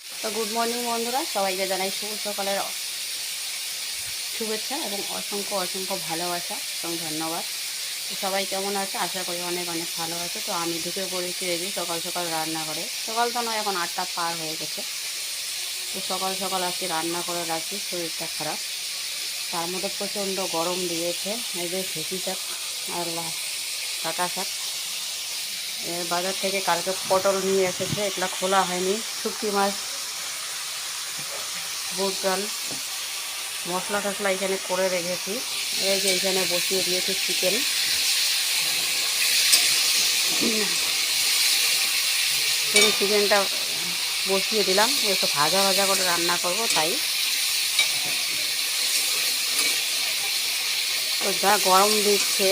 তো good morning বন্ধুরা, সবাইকে জানাই শুভ সকালের শুভেচ্ছা এবং অসংখ্য অসংখ্য ভালোবাসা এবং ধন্যবাদ। তো সবাই কেমন আছে? আশা করি অনেক অনেক ভালো আছে। তো আমি ঢুকে পড়েছি রেডি সকাল সকাল রান্না করে। সকাল তো নয়, এখন আটটা পার হয়ে গেছে। তো সকাল সকাল আজকে রান্না করে রাখি শরীরটা খারাপ। তার মধ্যে প্রচণ্ড গরম দিয়েছে। এই যে ভেটি শাক আর কাটা শাক বাজার থেকে কালকে পটল নিয়ে এসেছে, এগুলো খোলা হয়নি। শুটকি মাছ, বুট ডাল, মশলা টশলা এখানে করে রেখেছি। এই যে এখানে বসিয়ে দিয়েছি চিকেন। শুধু চিকেনটা বসিয়ে দিলাম। একটু ভাজা ভাজা করে রান্না করব, তাই। তো যা গরম দিচ্ছে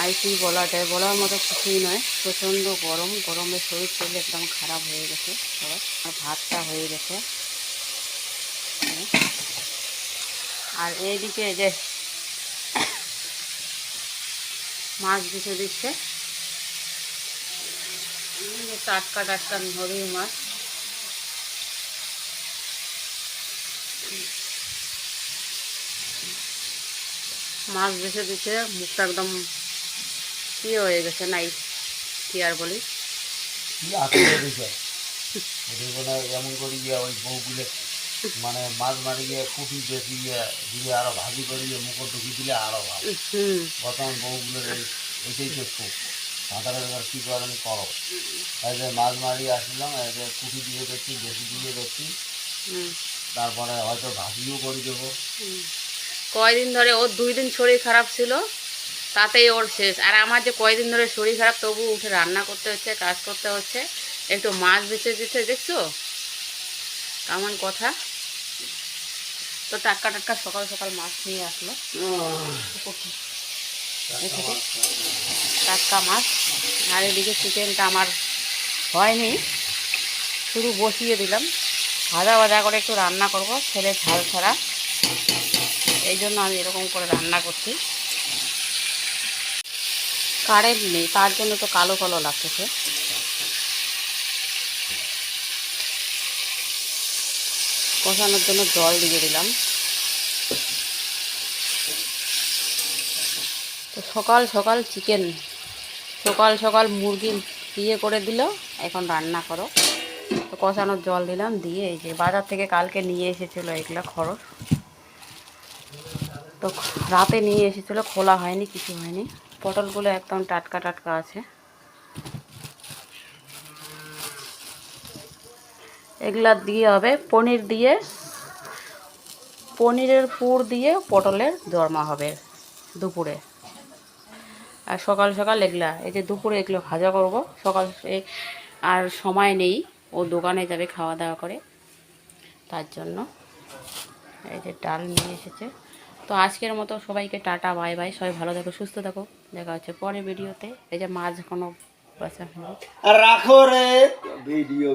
আর কি বলা যায় বলার মতো কিছুই নয়। প্রচণ্ড গরম, গরমে শরীর শরীর একদম খারাপ হয়ে গেছে সবার। আর ভাতটা হয়ে গেছে। আর এইদিকে এই যে মাছ দিতে দিচ্ছে। টাটকা টাটকা নদীর মাছ। মাছ বেছে দিচ্ছে মুখটা একদম ইয়ে হয়ে গেছে? নাই কি আর বলি? কি এমন করে গিয়ে ওই বউগুলো মানে মাছ মারি গিয়ে কুটি বেশি গিয়ে দিয়ে আরও ভাজি করে গিয়ে মুখে ঢুকি দিলে আরও ভালো। বর্তমান বউগুলোর এই এটাই তো খুব এবার কী করেন করো এই যে মাছ মারি আসলাম এই যে কুটি দিয়ে দেখছি বেশি দিয়ে দেখছি তারপরে হয়তো ভাজিও করে দেবো। কয়দিন ধরে ওর দুই দিন শরীর খারাপ ছিল। তাতেই ওর শেষ। আর আমার যে কয়দিন ধরে শরীর খারাপ, তবু উঠে রান্না করতে হচ্ছে, কাজ করতে হচ্ছে। একটু মাছ বেছে দিতে, দেখছ? কেমন কথা? তো টাটকা টাটকা সকাল সকাল মাছ নিয়ে আসলো। টাটকা মাছ। আর এদিকে চিকেনটা আমার হয়নি। শুধু বসিয়ে দিলাম। ভাজা ভাজা করে একটু রান্না করব, ছেলে ঝাল ছাড়া। এই জন্য আমি এরকম করে রান্না করছি। কারেন্ট নেই, তার জন্য তো কালো কালো লাগতেছে। কষানোর জন্য জল দিয়ে দিলাম। তো সকাল সকাল চিকেন, সকাল সকাল মুরগি দিয়ে করে দিল, এখন রান্না করো। তো কষানোর জল দিলাম, দিয়ে এই যে বাজার থেকে কালকে নিয়ে এসেছিল এগুলো খরচ। তো রাতে নিয়ে এসেছিল, খোলা হয়নি, কিছু হয়নি। পটলগুলো একদম টাটকা টাটকা আছে। এগুলা দিয়ে হবে পনির দিয়ে, পনিরের পুর দিয়ে পটলের দরমা হবে দুপুরে। আর সকাল সকাল এগুলা, এই যে দুপুরে এগুলো ভাজা করব, সকাল আর সময় নেই, ও দোকানে যাবে খাওয়া দাওয়া করে। তার জন্য এই যে ডাল নিয়ে এসেছে। তো আজকের মতো সবাইকে টাটা, বাই বাই। সবাই ভালো থাকো, সুস্থ থাকো। দেখা হচ্ছে পরে ভিডিওতে। এই যে মাছ কোনো রাখো রে। ভিডিও